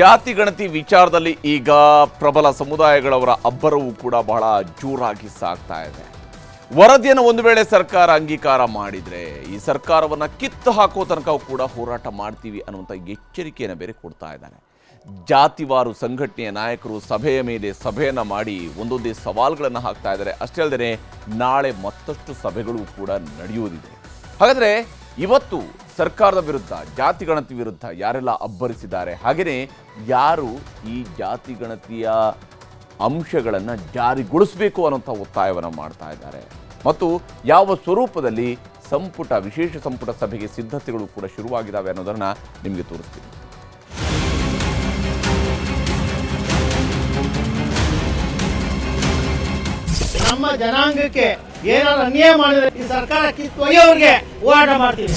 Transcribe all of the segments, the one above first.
ಜಾತಿ ಗಣತಿ ವಿಚಾರದಲ್ಲಿ ಈಗ ಪ್ರಬಲ ಸಮುದಾಯಗಳವರ ಅಬ್ಬರವು ಕೂಡ ಬಹಳ ಜೋರಾಗಿ ಸಾಗ್ತಾ ಇದೆ. ವರದಿಯನ್ನು ಒಂದು ವೇಳೆ ಸರ್ಕಾರ ಅಂಗೀಕಾರ ಮಾಡಿದ್ರೆ, ಈ ಸರ್ಕಾರವನ್ನ ಕಿತ್ತು ಹಾಕೋ ತನಕ ಕೂಡ ಹೋರಾಟ ಮಾಡ್ತೀವಿ ಅನ್ನುವಂಥ ಎಚ್ಚರಿಕೆಯನ್ನು ಬೇರೆ ಕೊಡ್ತಾ ಇದ್ದಾನೆ ಜಾತಿವಾರು ಸಂಘಟನೆಯ ನಾಯಕರು ಸಭೆಯ ಮೇಲೆ ಸಭೆಯನ್ನ ಮಾಡಿ ಒಂದೊಂದೇ ಸವಾಲುಗಳನ್ನು ಹಾಕ್ತಾ ಇದ್ದಾರೆ. ಅಷ್ಟೇ ಅಲ್ಲದೆ ನಾಳೆ ಮತ್ತಷ್ಟು ಸಭೆಗಳು ಕೂಡ ನಡೆಯುವುದಿದೆ. ಹಾಗಾದ್ರೆ ಇವತ್ತು ಸರ್ಕಾರದ ವಿರುದ್ಧ, ಜಾತಿ ಗಣತಿ ವಿರುದ್ಧ ಯಾರೆಲ್ಲ ಅಬ್ಬರಿಸಿದ್ದಾರೆ? ಹಾಗೆಯೇ ಯಾರು ಈ ಜಾತಿ ಗಣತಿಯ ಅಂಶಗಳನ್ನು ಜಾರಿಗೊಳಿಸಬೇಕು ಅನ್ನೋಂಥ ಒತ್ತಾಯವನ್ನು ಮಾಡ್ತಾ ಇದ್ದಾರೆ. ಮತ್ತು ಯಾವ ಸ್ವರೂಪದಲ್ಲಿ ಸಂಪುಟ, ವಿಶೇಷ ಸಂಪುಟ ಸಭೆಗೆ ಸಿದ್ಧತೆಗಳು ಕೂಡ ಶುರುವಾಗಿದ್ದಾವೆ ಅನ್ನೋದನ್ನು ನಿಮಗೆ ತೋರಿಸ್ತೀನಿ. ನಮ್ಮ ಜನಾಂಗಕ್ಕೆ ಏನಾದ್ರು ಅನ್ಯಾಯ ಮಾಡಿದ್ರೆ ಈ ಸರ್ಕಾರ ಕಿತ್ತೊಯ್ಯೋರ್ಗೆ ಹೋರಾಟ ಮಾಡ್ತೀವಿ.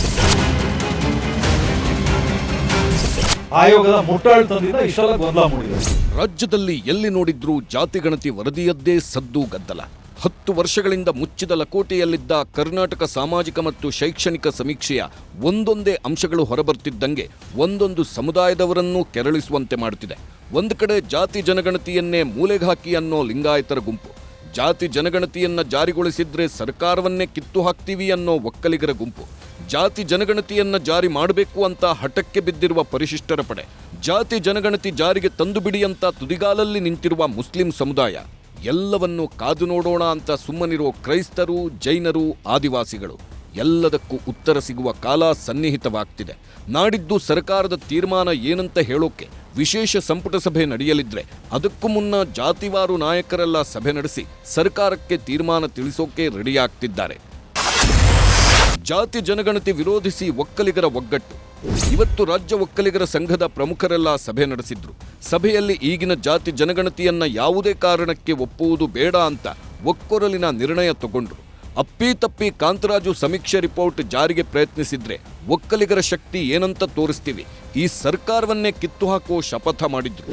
ಆಯೋಗದ ಮುಟ್ಟಾಳ್ತದಿಂದ ಇಷ್ಟೆಲ್ಲ ಗೊಂದಲ ಮೂಡಿದೆ. ರಾಜ್ಯದಲ್ಲಿ ಎಲ್ಲಿ ನೋಡಿದ್ರೂ ಜಾತಿ ಗಣತಿ ವರದಿಯದ್ದೇ ಸದ್ದು ಗದ್ದಲ. ಹತ್ತು ವರ್ಷಗಳಿಂದ ಮುಚ್ಚಿದ ಲಕೋಟೆಯಲ್ಲಿದ್ದ ಕರ್ನಾಟಕ ಸಾಮಾಜಿಕ ಮತ್ತು ಶೈಕ್ಷಣಿಕ ಸಮೀಕ್ಷೆಯ ಒಂದೊಂದೇ ಅಂಶಗಳು ಹೊರಬರ್ತಿದ್ದಂಗೆ ಒಂದೊಂದು ಸಮುದಾಯದವರನ್ನೂ ಕೆರಳಿಸುವಂತೆ ಮಾಡುತ್ತಿದೆ. ಒಂದು ಕಡೆ ಜಾತಿ ಜನಗಣತಿಯನ್ನೇ ಮೂಲೆಗೆ ಹಾಕಿ ಅನ್ನೋ ಲಿಂಗಾಯತರ ಗುಂಪು. ಜಾತಿ ಜನಗಣತಿಯನ್ನ ಜಾರಿಗೊಳಿಸಿದ್ರೆ ಸರ್ಕಾರವನ್ನೇ ಕಿತ್ತು ಹಾಕ್ತೀವಿ ಅನ್ನೋ ಒಕ್ಕಲಿಗರ ಗುಂಪು. ಜಾತಿ ಜನಗಣತಿಯನ್ನ ಜಾರಿ ಮಾಡಬೇಕು ಅಂತ ಹಠಕ್ಕೆ ಬಿದ್ದಿರುವ ಪರಿಶಿಷ್ಟರ ಪಡೆ, ಜಾತಿ ಜನಗಣತಿ ಜಾರಿಗೆ ತಂದು ಬಿಡಿ ಅಂತ ತುದಿಗಾಲಲ್ಲಿ ನಿಂತಿರುವ ಮುಸ್ಲಿಂ ಸಮುದಾಯ, ಎಲ್ಲವನ್ನು ಕಾದು ನೋಡೋಣ ಅಂತ ಸುಮ್ಮನಿರುವ ಕ್ರೈಸ್ತರು, ಜೈನರು, ಆದಿವಾಸಿಗಳು, ಎಲ್ಲದಕ್ಕೂ ಉತ್ತರ ಸಿಗುವ ಕಾಲ ಸನ್ನಿಹಿತವಾಗ್ತಿದೆ. ನಾಡಿದ್ದು ಸರ್ಕಾರದ ತೀರ್ಮಾನ ಏನಂತ ಹೇಳೋಕೆ ವಿಶೇಷ ಸಂಪುಟ ಸಭೆ ನಡೆಯಲಿದ್ರೆ ಅದಕ್ಕೂ ಮುನ್ನ ಜಾತಿವಾರು ನಾಯಕರೆಲ್ಲ ಸಭೆ ನಡೆಸಿ ಸರ್ಕಾರಕ್ಕೆ ತೀರ್ಮಾನ ತಿಳಿಸೋಕೆ ರೆಡಿಯಾಗ್ತಿದ್ದಾರೆ. ಜಾತಿ ಜನಗಣತಿ ವಿರೋಧಿಸಿ ಒಕ್ಕಲಿಗರ ಒಗ್ಗಟ್ಟು. ಇವತ್ತು ರಾಜ್ಯ ಒಕ್ಕಲಿಗರ ಸಂಘದ ಪ್ರಮುಖರೆಲ್ಲ ಸಭೆ ನಡೆಸಿದ್ರು. ಸಭೆಯಲ್ಲಿ ಈಗಿನ ಜಾತಿ ಜನಗಣತಿಯನ್ನ ಯಾವುದೇ ಕಾರಣಕ್ಕೆ ಒಪ್ಪುವುದು ಬೇಡ ಅಂತ ಒಕ್ಕೊರಲಿನ ನಿರ್ಣಯ ತಗೊಂಡ್ರು. ಅಪ್ಪಿತಪ್ಪಿ ಕಾಂತರಾಜು ಸಮೀಕ್ಷೆ ರಿಪೋರ್ಟ್ ಜಾರಿಗೆ ಪ್ರಯತ್ನಿಸಿದ್ರೆ ಒಕ್ಕಲಿಗರ ಶಕ್ತಿ ಏನಂತ ತೋರಿಸ್ತೀವಿ. ಈ ಸರ್ಕಾರವನ್ನೇ ಕಿತ್ತು ಹಾಕುವ ಶಪಥ ಮಾಡಿದ್ರು.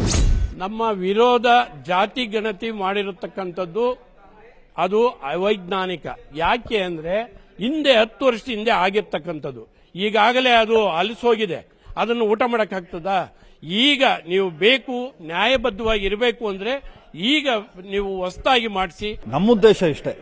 ನಮ್ಮ ವಿರೋಧ ಜಾತಿ ಗಣತಿ ಮಾಡಿರತಕ್ಕಂಥದ್ದು ಅದು ಅವೈಜ್ಞಾನಿಕ. ಯಾಕೆ ಅಂದ್ರೆ ಹಿಂದೆ ಹತ್ತು ವರ್ಷದ ಹಿಂದೆ ಆಗಿರ್ತಕ್ಕಂಥದ್ದು. ಈಗಾಗಲೇ ಅದು ಅಲಿಸೋಗಿದೆ. ಅದನ್ನು ಊಟ ಮಾಡಕ್ಕಾಗ್ತದ? ಈಗ ನೀವು ಬೇಕು, ನ್ಯಾಯಬದ್ಧವಾಗಿ ಇರಬೇಕು ಅಂದ್ರೆ ಈಗ ನೀವು ಹೊಸದಾಗಿ ಮಾಡಿಸಿ. ನಮ್ಮ ಉದ್ದೇಶ ಇಷ್ಟೇ.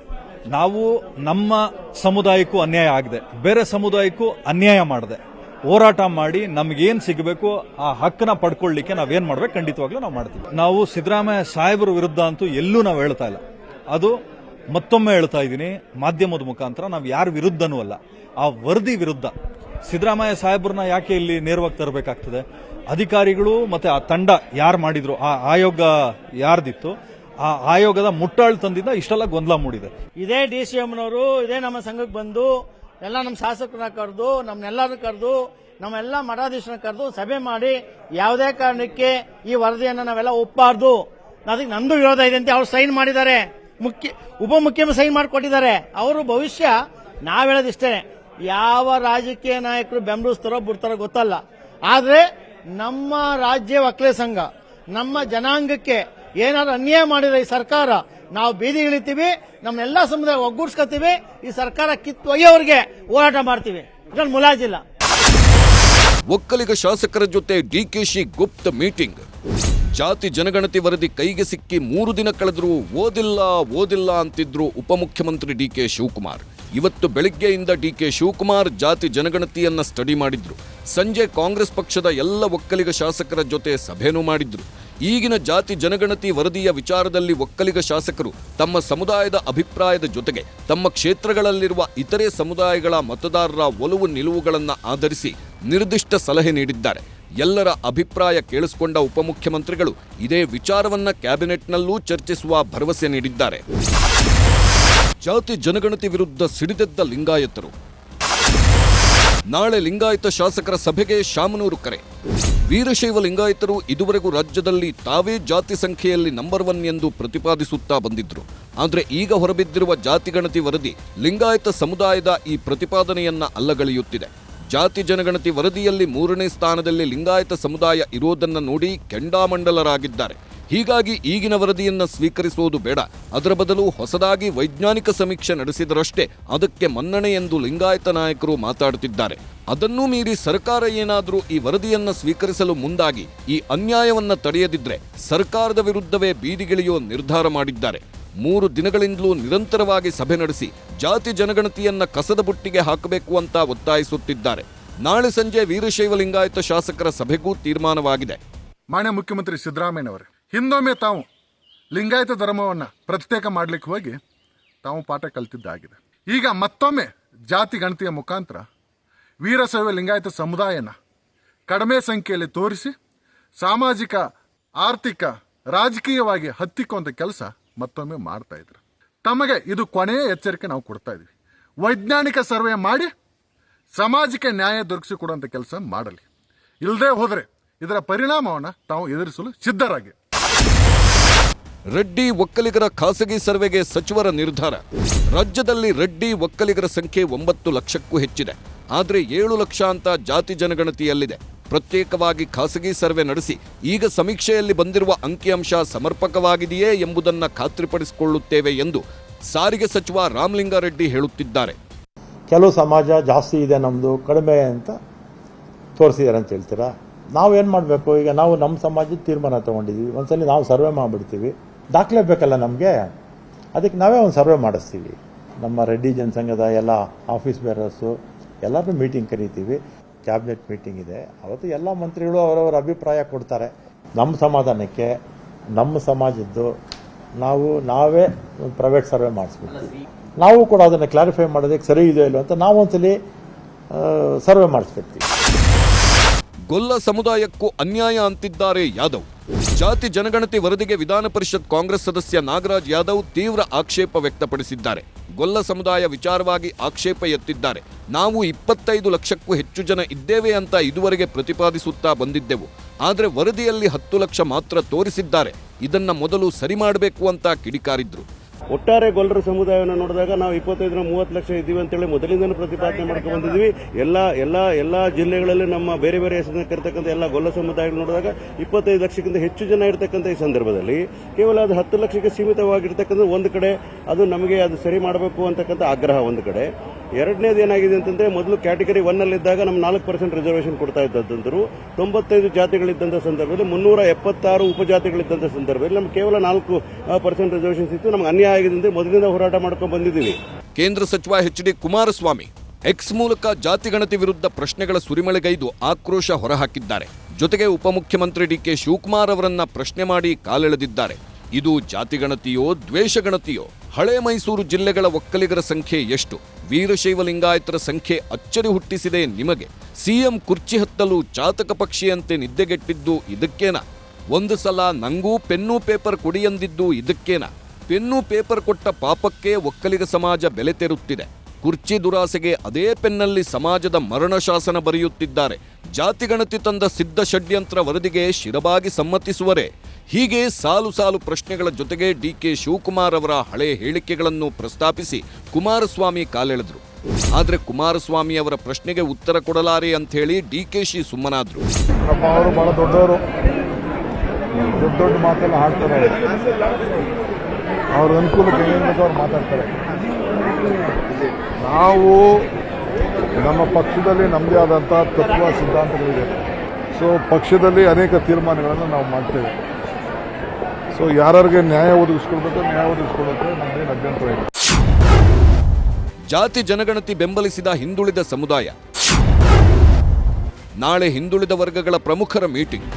ನಾವು ನಮ್ಮ ಸಮುದಾಯಕ್ಕೂ ಅನ್ಯಾಯ ಆಗಿದೆ. ಬೇರೆ ಸಮುದಾಯಕ್ಕೂ ಅನ್ಯಾಯ ಮಾಡಿದೆ. ಹೋರಾಟ ಮಾಡಿ ನಮ್ಗೇನ್ ಸಿಗಬೇಕು, ಆ ಹಕ್ಕನ್ನ ಪಡ್ಕೊಳ್ಳಿಕ್ಕೆ ನಾವೇನ್ ಮಾಡ್ಬೇಕು ಖಂಡಿತವಾಗ್ಲೂ ನಾವು ಮಾಡ್ತೀವಿ. ನಾವು ಸಿದ್ದರಾಮಯ್ಯ ಸಾಹೇಬರ ವಿರುದ್ಧ ಅಂತೂ ಎಲ್ಲೂ ನಾವು ಹೇಳ್ತಾ ಇಲ್ಲ. ಅದು ಮತ್ತೊಮ್ಮೆ ಹೇಳ್ತಾ ಇದ್ದೀನಿ, ಮಾಧ್ಯಮದ ಮುಖಾಂತರ ನಾವು ಯಾರ ವಿರುದ್ಧನೂ ಅಲ್ಲ. ಆ ವರದಿ ವಿರುದ್ಧ ಸಿದ್ದರಾಮಯ್ಯ ಸಾಹೇಬ್ರನ್ನ ಯಾಕೆ ಇಲ್ಲಿ ನೇರವಾಗಿ ತರಬೇಕಾಗ್ತದೆ? ಅಧಿಕಾರಿಗಳು ಮತ್ತೆ ಆ ತಂಡ ಯಾರು ಮಾಡಿದ್ರು, ಆ ಆಯೋಗ ಯಾರ್ದಿತ್ತು, ಆ ಆಯೋಗದ ಮುಟ್ಟಾಳ್ತನದಿಂದ ಇಷ್ಟೆಲ್ಲ ಗೊಂದಲ ಮೂಡಿದೆ. ಇದೇ ಡಿ ಸಿ ಎಮ್ನವರು ಇದೇ ನಮ್ಮ ಸಂಘಕ್ಕೆ ಬಂದು, ಎಲ್ಲ ನಮ್ಮ ಶಾಸಕರನ್ನ ಕರೆದು ನಮ್ಮನ್ನೆಲ್ಲರೂ ಕರೆದು, ನಮ್ಮೆಲ್ಲ ಮಠಾಧೀಶರನ್ನ ಕರೆದು ಸಭೆ ಮಾಡಿ, ಯಾವುದೇ ಕಾರಣಕ್ಕೆ ಈ ವರದಿಯನ್ನು ನಾವೆಲ್ಲ ಒಪ್ಪಬಾರ್ದು ಅದಕ್ಕೆ ನಂದು ವಿರೋಧ ಇದೆ ಅಂತ ಅವ್ರು ಸೈನ್ ಮಾಡಿದ್ದಾರೆ. ಮುಖ್ಯ ಉಪಮುಖ್ಯಮಂತ್ರಿ ಸೈನ್ ಮಾಡಿಕೊಟ್ಟಿದ್ದಾರೆ. ಅವರು ಭವಿಷ್ಯ ನಾವು ಹೇಳೋದಿಷ್ಟೇ. ಯಾವ ರಾಜಕೀಯ ನಾಯಕರು ಬೆಂಬಲಿಸ್ತಾರೋ ಬಿಡ್ತಾರೋ ಗೊತ್ತಲ್ಲ. ಆದರೆ ನಮ್ಮ ರಾಜ್ಯ ಒಕ್ಕಲೆ ಸಂಘ, ನಮ್ಮ ಜನಾಂಗಕ್ಕೆ ಏನಾದ್ರು ಅನ್ಯಾಯ ಮಾಡಿದ್ರೆ ಈ ಸರ್ಕಾರ, ನಾವು ಬೀದಿ ಇಳಿತೀವಿ ನಮ್ಮೆಲ್ಲ ಸಮುದಾಯ ಒಗ್ಗೂಡ್ಸ್ಕೊತೀವಿ, ಈ ಸರ್ಕಾರ ಕಿತ್ತೊಯ್ಯೋರ್ಗೆ ಹೋರಾಟ ಮಾಡ್ತೀವಿ. ನಾನು ಮುಲಾಜಿಲ್ಲ. ಒಕ್ಕಲಿಗ ಶಾಸಕರ ಜೊತೆ ಡಿಕೆಶಿ ಗುಪ್ತ ಮೀಟಿಂಗ್. ಜಾತಿ ಜನಗಣತಿ ವರದಿ ಕೈಗೆ ಸಿಕ್ಕಿ ಮೂರು ದಿನ ಕಳೆದರೂ ಓದಿಲ್ಲ ಓದಿಲ್ಲ ಅಂತಿದ್ರು ಉಪಮುಖ್ಯಮಂತ್ರಿ ಡಿಕೆ ಶಿವಕುಮಾರ್. ಇವತ್ತು ಬೆಳಗ್ಗೆಯಿಂದ ಡಿ ಕೆ ಶಿವಕುಮಾರ್ ಜಾತಿ ಜನಗಣತಿಯನ್ನ ಸ್ಟಡಿ ಮಾಡಿದ್ರು. ಸಂಜೆ ಕಾಂಗ್ರೆಸ್ ಪಕ್ಷದ ಎಲ್ಲ ಒಕ್ಕಲಿಗ ಶಾಸಕರ ಜೊತೆ ಸಭೆನೂ ಮಾಡಿದ್ರು. ಈಗಿನ ಜಾತಿ ಜನಗಣತಿ ವರದಿಯ ವಿಚಾರದಲ್ಲಿ ಒಕ್ಕಲಿಗ ಶಾಸಕರು ತಮ್ಮ ಸಮುದಾಯದ ಅಭಿಪ್ರಾಯದ ಜೊತೆಗೆ ತಮ್ಮ ಕ್ಷೇತ್ರಗಳಲ್ಲಿರುವ ಇತರೆ ಸಮುದಾಯಗಳ ಮತದಾರರ ಒಲವು ನಿಲುವುಗಳನ್ನು ಆಧರಿಸಿ ನಿರ್ದಿಷ್ಟ ಸಲಹೆ ನೀಡಿದ್ದಾರೆ. ಎಲ್ಲರ ಅಭಿಪ್ರಾಯ ಕೇಳಿಸಿಕೊಂಡ ಉಪಮುಖ್ಯಮಂತ್ರಿಗಳು ಇದೇ ವಿಚಾರವನ್ನ ಕ್ಯಾಬಿನೆಟ್ನಲ್ಲೂ ಚರ್ಚಿಸುವ ಭರವಸೆ ನೀಡಿದ್ದಾರೆ. ಜಾತಿ ಜನಗಣತಿ ವಿರುದ್ಧ ಸಿಡಿದೆದ್ದ ಲಿಂಗಾಯತರು. ನಾಳೆ ಲಿಂಗಾಯತ ಶಾಸಕರ ಸಭೆಗೆ ಶಾಮನೂರು ಕರೆ. ವೀರಶೈವ ಲಿಂಗಾಯತರು ಇದುವರೆಗೂ ರಾಜ್ಯದಲ್ಲಿ ತಾವೇ ಜಾತಿ ಸಂಖ್ಯೆಯಲ್ಲಿ ನಂಬರ್ ಒನ್ ಎಂದು ಪ್ರತಿಪಾದಿಸುತ್ತಾ ಬಂದಿದ್ರು. ಆದರೆ ಈಗ ಹೊರಬಿದ್ದಿರುವ ಜಾತಿ ಗಣತಿ ವರದಿ ಲಿಂಗಾಯತ ಸಮುದಾಯದ ಈ ಪ್ರತಿಪಾದನೆಯನ್ನ ಅಲ್ಲಗಳೆಯುತ್ತಿದೆ. ಜಾತಿ ಜನಗಣತಿ ವರದಿಯಲ್ಲಿ ಮೂರನೇ ಸ್ಥಾನದಲ್ಲಿ ಲಿಂಗಾಯತ ಸಮುದಾಯ ಇರೋದನ್ನು ನೋಡಿ ಕೆಂಡಾಮಂಡಲರಾಗಿದ್ದಾರೆ. ಹೀಗಾಗಿ ಈಗಿನ ವರದಿಯನ್ನ ಸ್ವೀಕರಿಸುವುದು ಬೇಡ. ಅದರ ಬದಲು ಹೊಸದಾಗಿ ವೈಜ್ಞಾನಿಕ ಸಮೀಕ್ಷೆ ನಡೆಸಿದರಷ್ಟೇ ಅದಕ್ಕೆ ಮನ್ನಣೆ ಎಂದು ಲಿಂಗಾಯತ ನಾಯಕರು ಮಾತಾಡುತ್ತಿದ್ದಾರೆ. ಅದನ್ನೂ ಮೀರಿ ಸರ್ಕಾರ ಏನಾದರೂ ಈ ವರದಿಯನ್ನ ಸ್ವೀಕರಿಸಲು ಮುಂದಾಗಿ ಈ ಅನ್ಯಾಯವನ್ನ ತಡೆಯದಿದ್ರೆ ಸರ್ಕಾರದ ವಿರುದ್ಧವೇ ಬೀದಿಗಿಳಿಯುವ ನಿರ್ಧಾರ ಮಾಡಿದ್ದಾರೆ. ಮೂರು ದಿನಗಳಿಂದಲೂ ನಿರಂತರವಾಗಿ ಸಭೆ ನಡೆಸಿ ಜಾತಿ ಜನಗಣತಿಯನ್ನ ಕಸದ ಬುಟ್ಟಿಗೆ ಹಾಕಬೇಕು ಅಂತ ಒತ್ತಾಯಿಸುತ್ತಿದ್ದಾರೆ. ನಾಳೆ ಸಂಜೆ ವೀರಶೈವ ಲಿಂಗಾಯತ ಶಾಸಕರ ಸಭೆಗೂ ತೀರ್ಮಾನವಾಗಿದೆ. ಮಾನ್ಯ ಮುಖ್ಯಮಂತ್ರಿ ಸಿದ್ದರಾಮಯ್ಯನವರೇ, ಹಿಂದೊಮ್ಮೆ ತಾವು ಲಿಂಗಾಯತ ಧರ್ಮವನ್ನು ಪ್ರತ್ಯೇಕ ಮಾಡಲಿಕ್ಕೆ ಹೋಗಿ ತಾವು ಪಾಠ ಕಲ್ತಿದ್ದಾಗಿದೆ. ಈಗ ಮತ್ತೊಮ್ಮೆ ಜಾತಿ ಗಣತಿಯ ಮುಖಾಂತರ ವೀರಶೈವ ಲಿಂಗಾಯತ ಸಮುದಾಯನ ಕಡಿಮೆ ಸಂಖ್ಯೆಯಲ್ಲಿ ತೋರಿಸಿ ಸಾಮಾಜಿಕ, ಆರ್ಥಿಕ, ರಾಜಕೀಯವಾಗಿ ಹತ್ತಿಕ್ಕುವಂಥ ಕೆಲಸ ಮತ್ತೊಮ್ಮೆ ಮಾಡ್ತಾ ಇದ್ರು. ತಮಗೆ ಇದು ಕೊನೆಯ ಎಚ್ಚರಿಕೆ ನಾವು ಕೊಡ್ತಾ ಇದ್ವಿ ವೈಜ್ಞಾನಿಕ ಸರ್ವೆ ಮಾಡಿ ಸಮಾಜಕ್ಕೆ ನ್ಯಾಯ ದೊರಕಿಸಿಕೊಡುವಂಥ ಕೆಲಸ ಮಾಡಲಿ. ಇಲ್ಲದೆ ಹೋದರೆ ಇದರ ಪರಿಣಾಮವನ್ನು ತಾವು ಎದುರಿಸಲು ಸಿದ್ಧರಾಗಿ. ರೆಡ್ಡಿ ಒಕ್ಕಲಿಗರ ಖಾಸಗಿ ಸರ್ವೆಗೆ ಸಚಿವರ ನಿರ್ಧಾರ. ರಾಜ್ಯದಲ್ಲಿ ರೆಡ್ಡಿ ಒಕ್ಕಲಿಗರ ಸಂಖ್ಯೆ ಒಂಬತ್ತು ಲಕ್ಷಕ್ಕೂ ಹೆಚ್ಚಿದೆ. ಆದರೆ ಏಳು ಲಕ್ಷ ಅಂತ ಜಾತಿ ಜನಗಣತಿಯಲ್ಲಿದೆ. ಪ್ರತ್ಯೇಕವಾಗಿ ಖಾಸಗಿ ಸರ್ವೆ ನಡೆಸಿ, ಈಗ ಸಮೀಕ್ಷೆಯಲ್ಲಿ ಬಂದಿರುವ ಅಂಕಿಅಂಶ ಸಮರ್ಪಕವಾಗಿದೆಯೇ ಎಂಬುದನ್ನು ಖಾತ್ರಿಪಡಿಸಿಕೊಳ್ಳುತ್ತೇವೆ ಎಂದು ಸಾರಿಗೆ ಸಚಿವ ರಾಮಲಿಂಗಾರೆಡ್ಡಿ ಹೇಳುತ್ತಿದ್ದಾರೆ. ಕೆಲವು ಸಮಾಜ ಜಾಸ್ತಿ ಇದೆ ನಮ್ಮದು ಕಡಿಮೆ ಅಂತ ತೋರಿಸಿದ್ದಾರೆ ಅಂತ ಹೇಳ್ತೀರಾ? ನಾವು ಏನು ಮಾಡಬೇಕು? ಈಗ ನಾವು ನಮ್ಮ ಸಮಾಜದ ತೀರ್ಮಾನ ತೊಗೊಂಡಿದ್ದೀವಿ ಒಂದ್ಸಲಿ ನಾವು ಸರ್ವೆ ಮಾಡಿಬಿಡ್ತೀವಿ. ದಾಖಲೆ ಬೇಕಲ್ಲ ನಮಗೆ? ಅದಕ್ಕೆ ನಾವೇ ಒಂದು ಸರ್ವೆ ಮಾಡಿಸ್ತೀವಿ. ನಮ್ಮ ರೆಡ್ಡಿ ಜನಸಂಘದ ಎಲ್ಲ ಆಫೀಸ್ ಬೇರರ್ಸು ಎಲ್ಲರೂ ಮೀಟಿಂಗ್ ಕರಿತೀವಿ. ಕ್ಯಾಬಿನೆಟ್ ಮೀಟಿಂಗ್ ಇದೆ. ಅವತ್ತು ಎಲ್ಲ ಮಂತ್ರಿಗಳು ಅವರವರ ಅಭಿಪ್ರಾಯ ಕೊಡ್ತಾರೆ. ನಮ್ಮ ಸಮಾಧಾನಕ್ಕೆ ನಮ್ಮ ಸಮಾಜದ್ದು, ನಾವು ನಾವೇ ಪ್ರೈವೇಟ್ ಸರ್ವೆ ಮಾಡಿಸ್ಬಿಡ್ತೀವಿ. ನಾವು ಕೂಡ ಅದನ್ನು ಕ್ಲಾರಿಫೈ ಮಾಡೋದಕ್ಕೆ ಸರಿ ಇದೆಯೋ ಇಲ್ಲೋ ಅಂತ ನಾವು ಒಂದ್ಸಲಿ ಸರ್ವೆ ಮಾಡಿಸ್ಬಿಡ್ತೀವಿ. ಗೊಲ್ಲ ಸಮುದಾಯಕ್ಕೂ ಅನ್ಯಾಯ ಅಂತಿದ್ದಾರೆ ಯಾದವ್. ಜಾತಿ ಜನಗಣತಿ ವರದಿಗೆ ವಿಧಾನ ಪರಿಷತ್ ಕಾಂಗ್ರೆಸ್ ಸದಸ್ಯ ನಾಗರಾಜ್ ಯಾದವ್ ತೀವ್ರ ಆಕ್ಷೇಪ ವ್ಯಕ್ತಪಡಿಸಿದ್ದಾರೆ. ಗೊಲ್ಲ ಸಮುದಾಯ ವಿಚಾರವಾಗಿ ಆಕ್ಷೇಪ ಎತ್ತಿದ್ದಾರೆ. ನಾವು ಇಪ್ಪತ್ತೈದು ಲಕ್ಷಕ್ಕೂ ಹೆಚ್ಚು ಜನ ಇದ್ದೇವೆ ಅಂತ ಇದುವರೆಗೆ ಪ್ರತಿಪಾದಿಸುತ್ತಾ ಬಂದಿದ್ದೆವು. ಆದರೆ ವರದಿಯಲ್ಲಿ ಹತ್ತು ಲಕ್ಷ ಮಾತ್ರ ತೋರಿಸಿದ್ದಾರೆ. ಇದನ್ನ ಮೊದಲು ಸರಿ ಮಾಡಬೇಕು ಅಂತ ಕಿಡಿಕಾರಿದ್ರು. ಒಟ್ಟಾರೆ ಗೊಲ್ಲರ ಸಮುದಾಯವನ್ನು ನೋಡಿದಾಗ ನಾವು ಇಪ್ಪತ್ತೈದರ ಮೂವತ್ತು ಲಕ್ಷ ಇದ್ದೀವಿ ಅಂತೇಳಿ ಮೊದಲಿಂದನೂ ಪ್ರತಿಪಾದನೆ ಮಾಡ್ಕೊಂಡು ಬಂದಿದ್ವಿ. ಎಲ್ಲ ಎಲ್ಲ ಎಲ್ಲ ಜಿಲ್ಲೆಗಳಲ್ಲಿ ನಮ್ಮ ಬೇರೆ ಬೇರೆ ಹೆಸರಿನ ಕರ್ತಕ್ಕಂಥ ಎಲ್ಲ ಗೊಲ್ಲ ಸಮುದಾಯಗಳು ನೋಡಿದಾಗ ಇಪ್ಪತ್ತೈದು ಲಕ್ಷಕ್ಕಿಂತ ಹೆಚ್ಚು ಜನ ಇರತಕ್ಕಂಥ ಈ ಸಂದರ್ಭದಲ್ಲಿ ಕೇವಲ ಅದು ಹತ್ತು ಲಕ್ಷಕ್ಕೆ ಸೀಮಿತವಾಗಿರ್ತಕ್ಕಂಥ ಒಂದು ಕಡೆ ಅದು ನಮಗೆ ಅದು ಸರಿ ಮಾಡಬೇಕು ಅಂತಕ್ಕಂಥ ಆಗ್ರಹ ಒಂದು ಕಡೆ. ಎರಡನೇದು ಏನಾಗಿದೆ ಅಂತಂದ್ರೆ ಮೊದಲು ಕ್ಯಾಟಗರಿ ಒನ್ ಅಲ್ಲಿದ್ದಾಗ ನಮ್ಮ ನಾಲ್ಕು ಪರ್ಸೆಂಟ್ ರಿಸರ್ವೇಷನ್ ಕೊಡ್ತಾ ಇದ್ದಂತರು ತೊಂಬತ್ತೈದು ಜಾತಿಗಳಿದ್ದಂಥ ಸಂದರ್ಭದಲ್ಲಿ ಮುನ್ನೂರ ಎಪ್ಪತ್ತಾರು ಉಪಜಾತಿಗಳಿದ್ದಂಥ ಸಂದರ್ಭದಲ್ಲಿ ನಮ್ಗೆ ಕೇವಲ ನಾಲ್ಕು ಪರ್ಸೆಂಟ್ ರಿಸರ್ವೇಷನ್ ಇತ್ತು ನಮ್ಗೆ ಅನ್ಯಾಯ ಆಗಿದೆ ಅಂದ್ರೆ ಮೊದಲಿಂದ ಹೋರಾಟ ಮಾಡ್ಕೊಂಡು ಬಂದಿದ್ದೀವಿ. ಕೇಂದ್ರ ಸಚಿವ ಎಚ್ ಡಿ ಕುಮಾರಸ್ವಾಮಿ ಎಕ್ಸ್ ಮೂಲಕ ಜಾತಿ ಗಣತಿ ವಿರುದ್ಧ ಪ್ರಶ್ನೆಗಳ ಸುರಿಮಳೆಗೈದು ಆಕ್ರೋಶ ಹೊರಹಾಕಿದ್ದಾರೆ. ಜೊತೆಗೆ ಉಪಮುಖ್ಯಮಂತ್ರಿ ಡಿ ಕೆ ಶಿವಕುಮಾರ್ ಅವರನ್ನ ಪ್ರಶ್ನೆ ಮಾಡಿ ಕಾಲೆಳೆದಿದ್ದಾರೆ. ಇದು ಜಾತಿ ಗಣತಿಯೋ ದ್ವೇಷ ಗಣತಿಯೋ? ಹಳೆ ಮೈಸೂರು ಜಿಲ್ಲೆಗಳ ಒಕ್ಕಲಿಗರ ಸಂಖ್ಯೆ ಎಷ್ಟು? ವೀರಶೈವ ಲಿಂಗಾಯತರ ಸಂಖ್ಯೆ ಅಚ್ಚರಿ ಹುಟ್ಟಿಸಿದೆ ನಿಮಗೆ. ಸಿಎಂ ಕುರ್ಚಿ ಹತ್ತಲು ಚಾತಕ ಪಕ್ಷಿಯಂತೆ ನಿದ್ದೆಗೆಟ್ಟಿದ್ದು ಇದಕ್ಕೇನಾ? ಒಂದು ಸಲ ನಂಗೂ ಪೆನ್ನು ಪೇಪರ್ ಕೊಡಿ ಎಂದಿದ್ದು ಇದಕ್ಕೇನಾ? ಪೆನ್ನು ಪೇಪರ್ ಕೊಟ್ಟ ಪಾಪಕ್ಕೆ ಒಕ್ಕಲಿಗ ಸಮಾಜ ಬೆಲೆ ತೆರುತ್ತಿದೆ. ಕುರ್ಚಿ ದುರಾಸೆಗೆ ಅದೇ ಪೆನ್ನಲ್ಲಿ ಸಮಾಜದ ಮರಣ ಶಾಸನ ಬರೆಯುತ್ತಿದ್ದಾರೆ. ಜಾತಿಗಣತಿ ತಂದ ಸಿದ್ಧ ಷಡ್ಯಂತ್ರ ವರದಿಗೆ ಶಿರಬಾಗಿ ಸಮ್ಮತಿಸುವರೆ? ಹೀಗೆ ಸಾಲು ಸಾಲು ಪ್ರಶ್ನೆಗಳ ಜೊತೆಗೆ ಡಿ ಕೆ ಶಿವಕುಮಾರ್ ಅವರ ಹಳೆ ಹೇಳಿಕೆಗಳನ್ನು ಪ್ರಸ್ತಾಪಿಸಿ ಕುಮಾರಸ್ವಾಮಿ ಕಾಲೆಳೆದ್ರು. ಆದರೆ ಕುಮಾರಸ್ವಾಮಿ ಅವರ ಪ್ರಶ್ನೆಗೆ ಉತ್ತರ ಕೊಡಲಾರೆ ಅಂತ ಹೇಳಿ ಡಿಕೆಶಿ ಸುಮ್ಮನಾದ್ರು. ಶಿ ಅವರು ಬಹಳ ದೊಡ್ಡವರು. ದೊಡ್ಡ ದೊಡ್ಡ ಮಾತೆಲ್ಲ ಹಾಡ್ತಾರೆ. ಅವ್ರ ಅನುಕೂಲಕ್ಕೆ ಅವ್ರು ಮಾತಾಡ್ತಾರೆ. ನಾವು ನಮ್ಮ ಪಕ್ಷದಲ್ಲಿ ನಮ್ಮದೇ ಆದಂಥ ತತ್ವ ಸಿದ್ಧಾಂತಗಳಿದೆ. ಸೊ ಪಕ್ಷದಲ್ಲಿ ಅನೇಕ ತೀರ್ಮಾನಗಳನ್ನು ನಾವು ಮಾಡ್ತೇವೆ. ಸೊ ಯಾರಿಗೆ ನ್ಯಾಯ ಒದಗಿಸ್ಕೊಳ್ಬೇಕು, ನ್ಯಾಯ ಒದಗಿಸ್ಕೊಡೋಕೆ ನಮ್ಮದೇನು ಅಭ್ಯಂತರ ಇಲ್ಲ ಜಾತಿ ಜನಗಣತಿ ಬೆಂಬಲಿಸಿದ ಹಿಂದುಳಿದ ಸಮುದಾಯ. ನಾಳೆ ಹಿಂದುಳಿದ ವರ್ಗಗಳ ಪ್ರಮುಖರ ಮೀಟಿಂಗ್.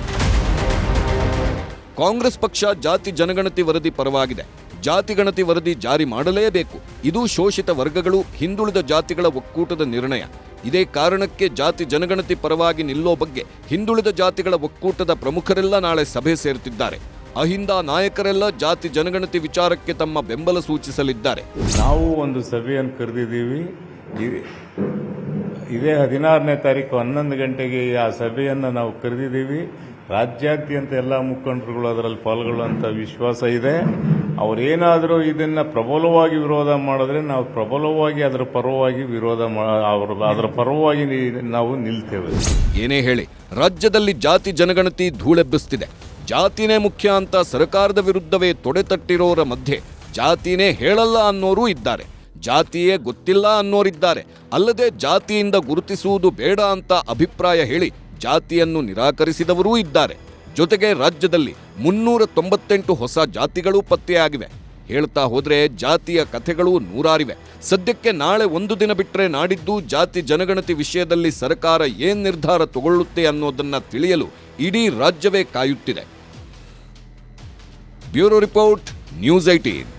ಕಾಂಗ್ರೆಸ್ ಪಕ್ಷ ಜಾತಿ ಜನಗಣತಿ ವರದಿ ಪರವಾಗಿದೆ. ಜಾತಿ ಗಣತಿ ವರದಿ ಜಾರಿ ಮಾಡಲೇಬೇಕು. ಇದು ಶೋಷಿತ ವರ್ಗಗಳು, ಹಿಂದುಳಿದ ಜಾತಿಗಳ ಒಕ್ಕೂಟದ ನಿರ್ಣಯ. ಇದೇ ಕಾರಣಕ್ಕೆ ಜಾತಿ ಜನಗಣತಿ ಪರವಾಗಿ ನಿಲ್ಲೋ ಬಗ್ಗೆ ಹಿಂದುಳಿದ ಜಾತಿಗಳ ಒಕ್ಕೂಟದ ಪ್ರಮುಖರೆಲ್ಲ ನಾಳೆ ಸಭೆ ಸೇರುತ್ತಿದ್ದಾರೆ ಅಹಿಂದ ನಾಯಕರೆಲ್ಲ ಜಾತಿ ಜನಗಣತಿ ವಿಚಾರಕ್ಕೆ ತಮ್ಮ ಬೆಂಬಲ ಸೂಚಿಸಲಿದ್ದಾರೆ. ನಾವು ಒಂದು ಸಭೆಯನ್ನು ಕರೆದಿದ್ದೀವಿ. ಇದೇ ಹದಿನಾರನೇ ತಾರೀಕು ಹನ್ನೊಂದು ಗಂಟೆಗೆ ಆ ಸಭೆಯನ್ನು ನಾವು ಕರೆದಿದ್ದೀವಿ. ರಾಜ್ಯಾದ್ಯಂತ ಎಲ್ಲ ಮುಖಂಡರುಗಳು ಅದರಲ್ಲಿ ಪಾಲ್ಗೊಳ್ಳುವಂಥ ವಿಶ್ವಾಸ ಇದೆ. ಅವರೇನಾದರೂ ಇದನ್ನು ಪ್ರಬಲವಾಗಿ ವಿರೋಧ ಮಾಡಿದ್ರೆ ನಾವು ಪ್ರಬಲವಾಗಿ ಅದರ ಪರವಾಗಿ ವಿರೋಧ ಅವರು ಅದರ ಪರವಾಗಿ ನಾವು ನಿಲ್ತೇವೆ. ಏನೇ ಹೇಳಿ ರಾಜ್ಯದಲ್ಲಿ ಜಾತಿ ಜನಗಣತಿ ಧೂಳೆಬ್ಬಿಸ್ತಿದೆ. ಜಾತಿನೇ ಮುಖ್ಯ ಅಂತ ಸರ್ಕಾರದ ವಿರುದ್ಧವೇ ತೊಡೆತಟ್ಟಿರೋರ ಮಧ್ಯೆ ಜಾತಿನೇ ಹೇಳಲ್ಲ ಅನ್ನೋರೂ ಇದ್ದಾರೆ. ಜಾತಿಯೇ ಗೊತ್ತಿಲ್ಲ ಅನ್ನೋರಿದ್ದಾರೆ. ಅಲ್ಲದೆ ಜಾತಿಯಿಂದ ಗುರುತಿಸುವುದು ಬೇಡ ಅಂತ ಅಭಿಪ್ರಾಯ ಹೇಳಿ ಜಾತಿಯನ್ನು ನಿರಾಕರಿಸಿದವರೂ ಇದ್ದಾರೆ. ಜೊತೆಗೆ ರಾಜ್ಯದಲ್ಲಿ ಮುನ್ನೂರ ತೊಂಬತ್ತೆಂಟು ಹೊಸ ಜಾತಿಗಳು ಪತ್ತೆಯಾಗಿವೆ. ಹೇಳ್ತಾ ಹೋದರೆ ಜಾತಿಯ ಕಥೆಗಳು ನೂರಾರಿವೆ. ಸದ್ಯಕ್ಕೆ ನಾಳೆ ಒಂದು ದಿನ ಬಿಟ್ಟರೆ ನಾಡಿದ್ದು ಜಾತಿ ಜನಗಣತಿ ವಿಷಯದಲ್ಲಿ ಸರ್ಕಾರ ಏನು ನಿರ್ಧಾರ ತಗೊಳ್ಳುತ್ತೆ ಅನ್ನೋದನ್ನ ತಿಳಿಯಲು ಇಡೀ ರಾಜ್ಯವೇ ಕಾಯುತ್ತಿದೆ. Bureau report news eighteen